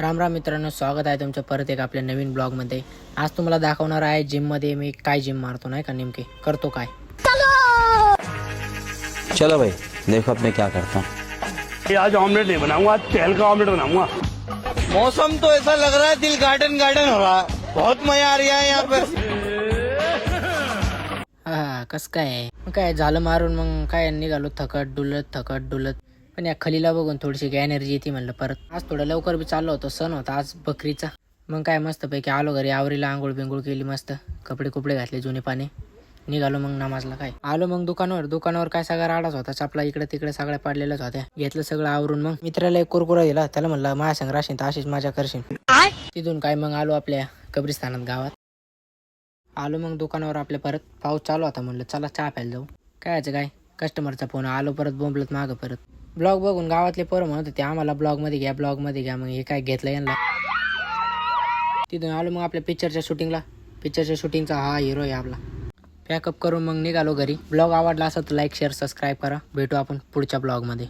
राम राम मित्रांनो स्वागत आहे तुमचं परत एक आपल्या नवीन ब्लॉगमध्ये. आज तुम्हाला दाखवणार आहे जिममध्ये मी काय जिम मारतो नाही का? नेमके करतो काय? चलो भाई देखो अब मैं क्या करता हूँ. आज ऑमलेट नहीं बनाऊंगा आज चहल का ऑमलेट बनाऊंगा। मौसम तो ऐसा लग रहा है दिल गार्डन गार्डन हो रहा है। बहुत मजा आ रहा है यहाँ पे। हा कसं काय? मग काय झालं मारून मग काय निघालो थकट डुलत थकट डुलत. पण या खलीला बघून थोडीशी एनर्जी येते म्हणलं परत. आज थोडं लवकर बी चाललो होतो सण होता आज बकरीचा. मग काय मस्त पैकी आलो घरी आवरीला आंघोळ बिंघोळ केली मस्त. कपडे कुपडे घातले जुने पाने. निघालो मग नमाजला काय. आलो मग दुकानावर दुकानावर काय सगळा राडाच होता चपला इकडे तिकडे सगळ्या पाडलेल्याच होत्या. घेतलं सगळं आवरून मग. मित्राला एक कुरकुरा दिला त्याला म्हणलं माझ्या संग राशीन तर अशीच माझ्या करशील तिथून काय मग आलो आपल्या कब्रिस्तानात गावात. आलो मग दुकानावर आपल्या परत. पाऊस चालू होता म्हणलं चला चहा प्यायला जाऊ. काय काय? कस्टमरचा फोन. आलो परत बोंबलत मागं परत. ब्लॉग बघून गावातले पोरं म्हणत होते आम्हाला ब्लॉगमध्ये घ्या ब्लॉगमध्ये घ्या. मग हे काय घेतलं यांना? तिथून आलो मग आपल्या पिक्चरच्या शूटिंगला. पिक्चरच्या शूटिंगचा हा हिरो आहे आपला. पॅकअप करून मग निघालो घरी. ब्लॉग आवडला असेल तर लाईक शेअर सबस्क्राईब करा. भेटू आपण पुढच्या ब्लॉगमध्ये